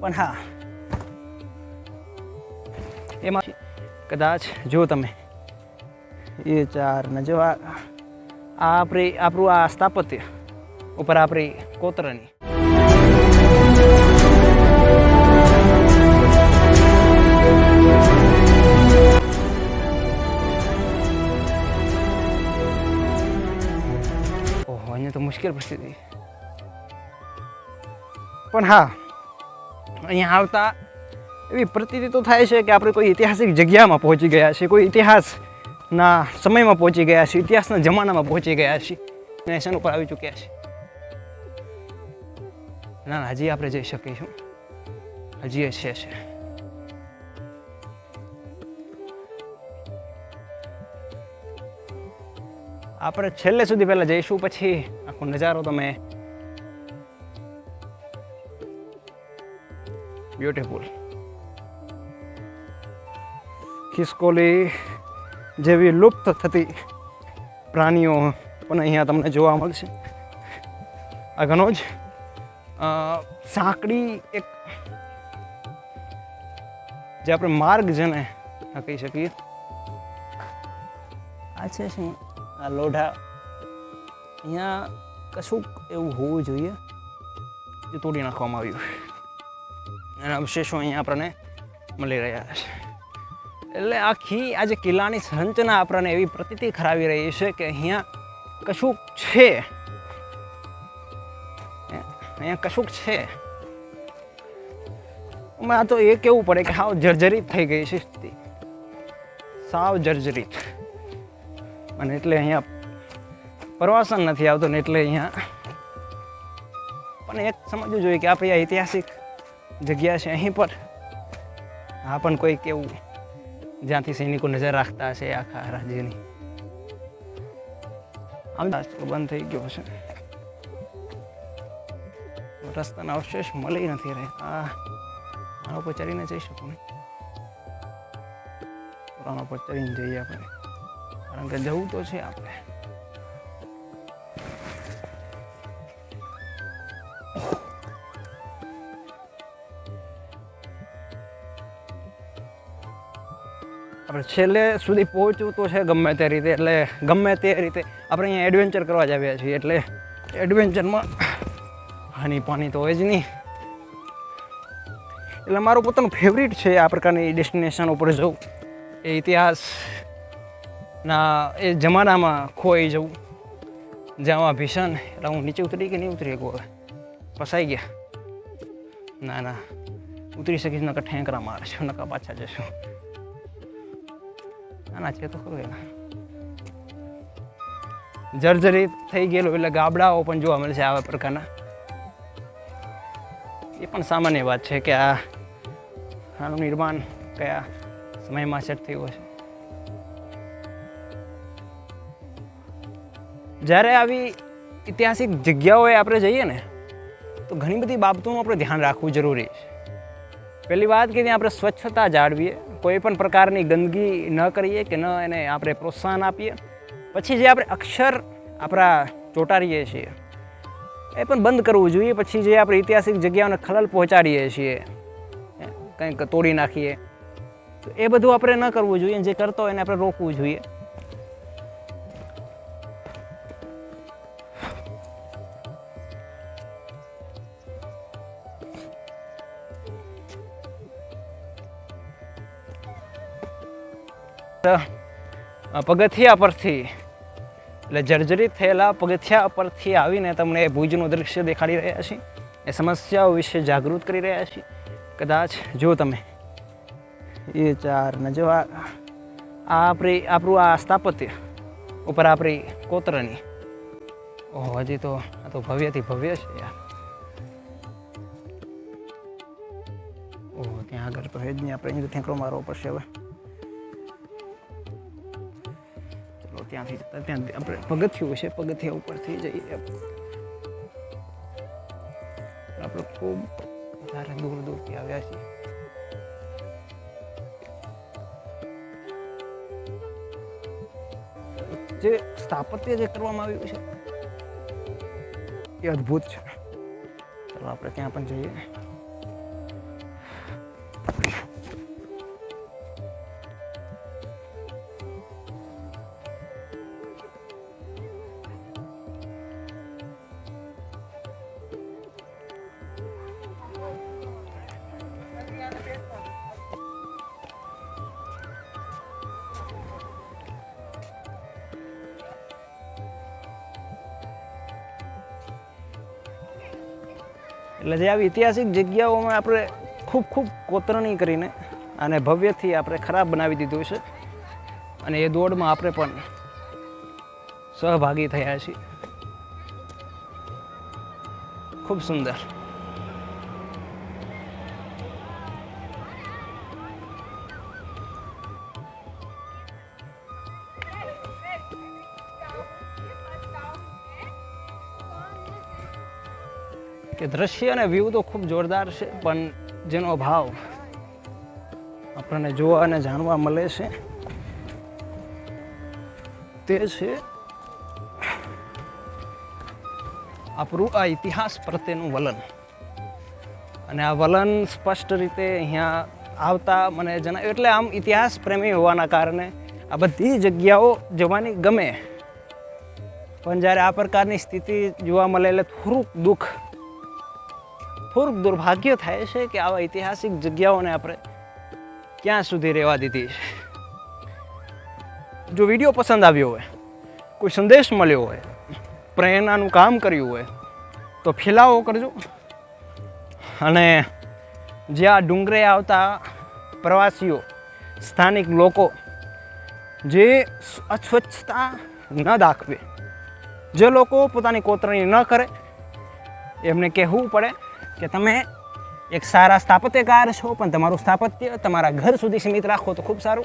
પણ હા, એમાં કદાચ જો તમે એ ચાર ને જો આ આ આપણું આ સ્થાપત્ય ઉપર આપણી કોતરણી મુશ્કેલ પરિસ્થિતિ. પણ હા, અહીંયા આવતા એવી પ્રતીતિ તો થાય છે કે આપણે કોઈ ઐતિહાસિક જગ્યામાં પહોંચી ગયા છીએ, કોઈ ઇતિહાસના સમયમાં પહોંચી ગયા છીએ, ઇતિહાસના જમાનામાં પહોંચી ગયા છીએ નેશન ઉપર આવી ચૂક્યા છીએ. ના હજી આપણે જઈ શકીશું હજી એ છે છે. આપણે છેલ્લે સુધી પહેલાં જઈશું, પછી નજારો તમે બ્યુટીફુલ ખિસકોલી જેવી લુપ્ત થતી પ્રાણીઓ પણ અહીંયા તમને જોવા મળશે. આ ઘણો જ સાંકડી એક જે આપણે માર્ગ છે ને કહી શકીએ. આ છે શું? આ લોઢા. અહીંયા કશુંક એવું હોવું જોઈએ જે તોડી નાખવામાં આવ્યું એના અવશેષો અહીંયા આપણને મળી રહ્યા છે. એટલે આખી આ જે કિલ્લાની સંરચના આપણને એવી પ્રતીતિ ખરાવી રહી છે કે અહીંયા કશુંક છે. અહીંયા કશુંક છે. આ તો એ કેવું પડે કે સાવ જર્જરિત થઈ ગઈ છે સાવ જર્જરિત. અને એટલે અહીંયા પ્રવાસન નથી આવતું ને એટલે અહીંયા. પણ એક સમજવું જોઈએ કે આપણી આ ઐતિહાસિક જગ્યા છે અહીં પર આ પણ કોઈક એવું જ્યાંથી સૈનિકો નજર રાખતા હશે આખા રાજ્યની. આમ બંધ થઈ ગયો છે રસ્તાના અવશેષ મળી નથી રહેતા. આના પર ચડીને જઈ શકું નહીં. પર ચડીને જઈએ આપણે. કારણ કે જવું તો છે આપણે. આપણે છેલ્લે સુધી પહોંચવું તો છે ગમે તે રીતે, એટલે ગમે તે રીતે આપણે અહીંયા એડવેન્ચર કરવા જ આવ્યા છીએ. એટલે એડવેન્ચરમાં હાની પાણી તો હોય જ નહીં. એટલે મારું પોતાનું ફેવરિટ છે આ પ્રકારની ડેસ્ટિનેશન ઉપર જવું. એ ઇતિહાસના એ જમાનામાં ખોઈ જવું. જ્યાં ભીષણ, એટલે હું નીચે ઉતરી કે નહીં ઉતરી શકું હવે? ફસાઈ ગયા. ના ના. ઉતરી શકીશ નકર ઠેંકરા મારશું નકા પાછા જશું ના ના છે તો ખરું એના. જર્જરી થઈ ગયેલું એટલે ગાબડાઓ પણ જોવા મળે છે આવા પ્રકારના. એ પણ સામાન્ય વાત છે કે આ આનું નિર્માણ કયા સમયમાં સેટ થયું હશે. જ્યારે આવી ઐતિહાસિક જગ્યાઓએ આપણે જઈએ ને, તો ઘણી બધી બાબતોનું આપણે ધ્યાન રાખવું જરૂરી છે. પહેલી વાત કે ત્યાં આપણે સ્વચ્છતા જાળવીએ. કોઈ પણ પ્રકારની ગંદકી ન કરીએ કે ન એને આપણે પ્રોત્સાહન આપીએ. પછી જે આપણે અક્ષર આપણા ચોંટાડીએ છીએ, એ પણ બંધ કરવું જોઈએ. પછી જે આપણે ઐતિહાસિક જગ્યાઓને ખલલ પહોંચાડીએ છીએ કંઈક તોડી નાખીએ, તો એ બધું આપણે ન કરવું જોઈએ. જે કરતો હોય એને આપણે રોકવું જોઈએ. પગથિયા પરથી, એટલે જર્જરિત થયેલા પગથિયા પરથી આવીને તમને ભુજનું દૃશ્ય દેખાડી રહ્યા છીએ. એ સમસ્યાઓ વિશે જાગૃત કરી રહ્યા છીએ. કદાચ જો તમે એ ચાર ને જો આ આપણી આપણું આ સ્થાપત્ય ઉપર આપણી કોતરણી. ઓહો, હજી તો, આ તો ભવ્યથી ભવ્ય છે યાર. ઓહો, ત્યાં આગળ તો હે જ નહીં, આપણે અહીંથી ઠેકડો મારવો પડશે હવે. ત્યાંથી ત્યાં આપણે પગથિયું છે, પગથિયા ઉપરથી જઈએ. આપણે ખૂબ વધારે દૂર દૂરથી આવ્યા છીએ. જે સ્થાપત્ય જે કરવામાં આવ્યું છે, એ અદ્ભુત છે. ચાલો આપણે ત્યાં પણ જઈએ. એટલે જે આવી ઐતિહાસિક જગ્યાઓમાં આપણે ખૂબ ખૂબ કોતરણી કરીને અને ભવ્યથી આપણે ખરાબ બનાવી દીધું છે. અને એ દોડમાં આપણે પણ સહભાગી થયા છીએ. ખૂબ સુંદર. કે દ્રશ્ય અને વ્યૂ તો ખૂબ જોરદાર છે, પણ જેનો ભાવ આપણને જોવા અને જાણવા મળે છે, તે છે આપણું આ ઇતિહાસ પ્રત્યેનું વલણ. અને આ વલણ સ્પષ્ટ રીતે અહીંયા આવતા મને જણાવ્યું એટલે આમ ઇતિહાસ પ્રેમી હોવાના કારણે આ બધી જગ્યાઓ જવાની ગમે. પણ જ્યારે આ પ્રકારની સ્થિતિ જોવા મળે એટલે થોડુંક દુઃખ થોડુંક દુર્ભાગ્ય થાય છે કે આવા ઐતિહાસિક જગ્યાઓને આપણે ક્યાં સુધી રહેવા દીધી છે. જો વીડિયો પસંદ આવ્યો હોય, કોઈ સંદેશ મળ્યો હોય, પ્રેરણાનું કામ કર્યું હોય, તો ફેલાવો કરજો. અને જે આ ડુંગરે આવતા પ્રવાસીઓ, સ્થાનિક લોકો જે અસ્વચ્છતા ન દાખવે, જે લોકો પોતાની કોતરણી ન કરે, એમને કહેવું પડે કે તમે એક સારા સ્થાપત્યકાર છો, પણ તમારું સ્થાપત્ય તમારા ઘર સુધી સીમિત રાખો તો ખૂબ સારું.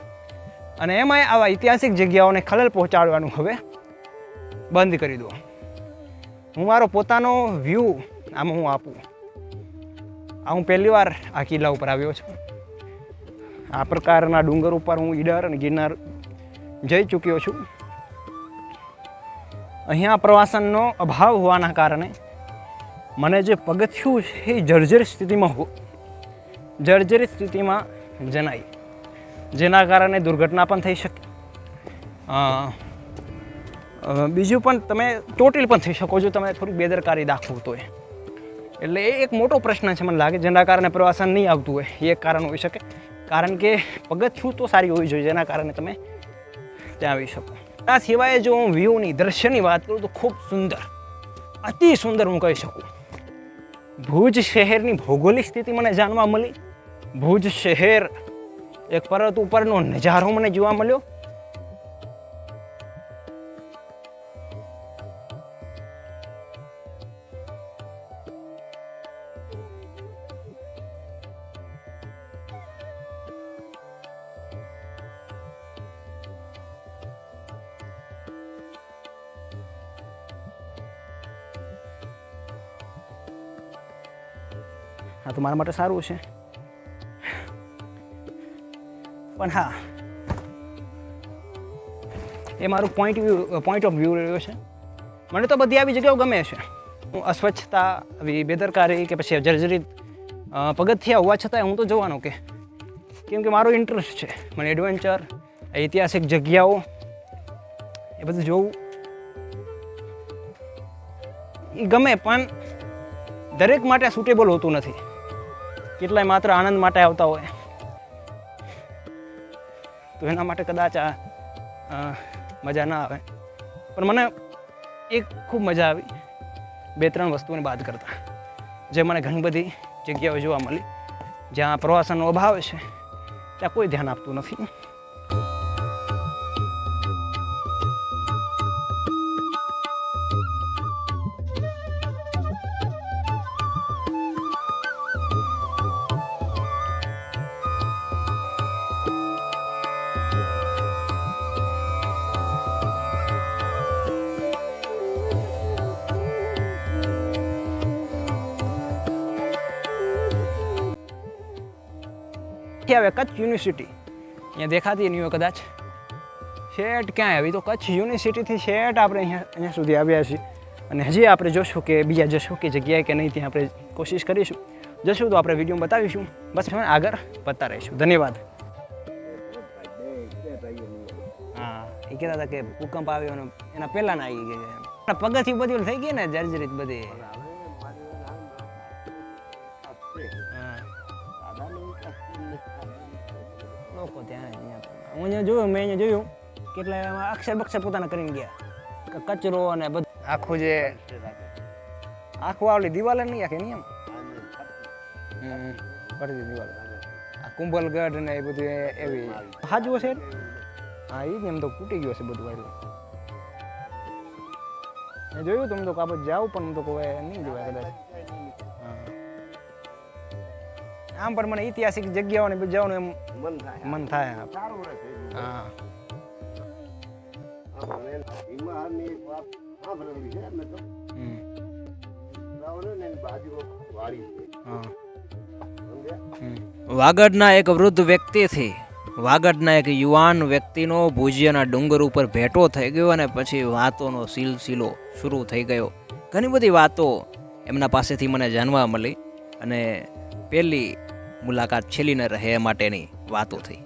અને એમાંય આવા ઐતિહાસિક જગ્યાઓને ખલેલ પહોંચાડવાનું હવે બંધ કરી દો. હું મારો પોતાનો વ્યૂ આમાં હું આપું. આ હું પહેલી વાર આ કિલ્લા ઉપર આવ્યો છું. આ પ્રકારના ડુંગર ઉપર હું ઈડર અને ગિરનાર જઈ ચૂક્યો છું. અહીંયા પ્રવાસનનો અભાવ હોવાના કારણે મને જે પગથિયું છે એ જર્જરિત સ્થિતિમાં હું જર્જરિત સ્થિતિમાં જણાય જેના કારણે દુર્ઘટના પણ થઈ શકે. બીજું પણ તમે ચોટીલ પણ થઈ શકો છો, તમે થોડીક બેદરકારી દાખવું તો એટલે એ એક મોટો પ્રશ્ન છે મને લાગે, જેના કારણે પ્રવાસન નહીં આવતું હોય. એ એક કારણ હોઈ શકે. કારણ કે પગથિયું તો સારી હોવી જોઈએ, જેના કારણે તમે ત્યાં આવી શકો. આ સિવાય જો હું વ્યૂની, દ્રશ્યની વાત કરું તો ખૂબ સુંદર. અતિ સુંદર હું કહી શકું. ભુજ શહેરની ભૌગોલિક સ્થિતિ મને જાણવા મળી. ભુજ શહેર એક પર્વત ઉપરનો નજારો મને જોવા મળ્યો. હા, તો મારા માટે સારું છે પણ હા. એ મારું point view point of view રહ્યો છે. મને તો બધી આવી જગ્યાઓ ગમે છે. હું અસ્વચ્છતા, આવી બેદરકારી કે પછી જર્જરિત પગથિયા હોવા છતાંય હું તો જવાનો કે. કેમ કે મારો ઇન્ટરેસ્ટ છે. મને એડવેન્ચર ઐતિહાસિક જગ્યાઓ, એ બધું જોવું એ ગમે, પણ દરેક માટે સુટેબલ હોતું નથી. કેટલાય માત્ર આનંદ માટે આવતા હોય. તો એના માટે કદાચ આ મજા ના આવે. પણ મને એક ખૂબ મજા આવી બે ત્રણ વસ્તુઓને બાદ કરતા. જે મને ઘણી બધી જગ્યાઓ જોવા મળી, જ્યાં પ્રવાસનનો અભાવ છે, ત્યાં કોઈ ધ્યાન આપતું નથી. આવે કચ્છ યુનિવર્સિટી. અહીંયા દેખાતી નહીં કદાચ. શેઠ ક્યાં આવી? તો કચ્છ યુનિવર્સિટીથી શેઠ આપણે અહીંયા અહીંયા સુધી આવ્યા છીએ. અને હજી આપણે જોશું કે બીજા જશું કે જગ્યાએ કે નહીં, ત્યાં આપણે કોશિશ કરીશું. જશું તો આપણે વીડિયો બતાવીશું. બસ હવે આગળ વધતા રહીશું. ધન્યવાદ. હા, એ કહેતા હતા કે ભૂકંપ આવ્યો એના પહેલાના આવી ગયા પગથી બધી થઈ ગઈ ને, જર્જરિત બધી. હું અહીંયા જોયું, મેં અહીંયા જોયું, કેટલા એમાં અક્ષર બક્ષર પોતાના કરીને ગયા. ક- કચરો અને બધું. આખું જે આખું આવલી દિવાલે નહીં, આખી નહીં એમ? કરી દીધી આ કુંભલગઢ ને એ બધું એવી હાજુ હશે હા એ જ એમ તો તૂટી ગયું હશે બધું આટલું મેં જોયું તમે તો કાપડ જાવ પણ તો કોઈ નહીં જોવાય કદાચ. હા. આમ પણ મને ઐતિહાસિક જગ્યાઓને જવાનું એમ મન થાય. મન થાય સારું હા. વાગડના એક વૃદ્ધ વ્યક્તિથી વાગડના એક યુવાન વ્યક્તિનો ભુજિયાના ડુંગર ઉપર ભેટો થઈ ગયો અને પછી વાતોનો સિલસિલો શરૂ થઈ ગયો. ઘણી બધી વાતો એમના પાસેથી મને જાણવા મળી અને પહેલી મુલાકાત છેલ્લી ન રહે એ માટેની વાતો થઈ.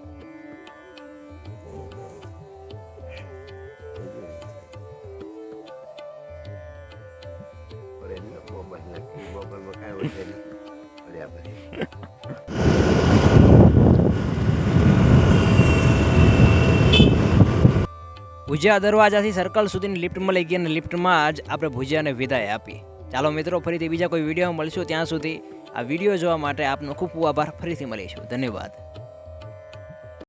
ભુજિયા દરવાજાથી સર્કલ સુધીની લિફ્ટ મળી ગઈ અને લિફ્ટમાં જ આપણે ભુજિયાને વિદાય આપી. ચાલો મિત્રો, ફરીથી બીજા કોઈ વીડિયો મળશું ત્યાં સુધી આ વીડિયો જોવા માટે આપનો ખૂબ ખૂબ આભાર. ફરીથી મળીશું. ધન્યવાદ.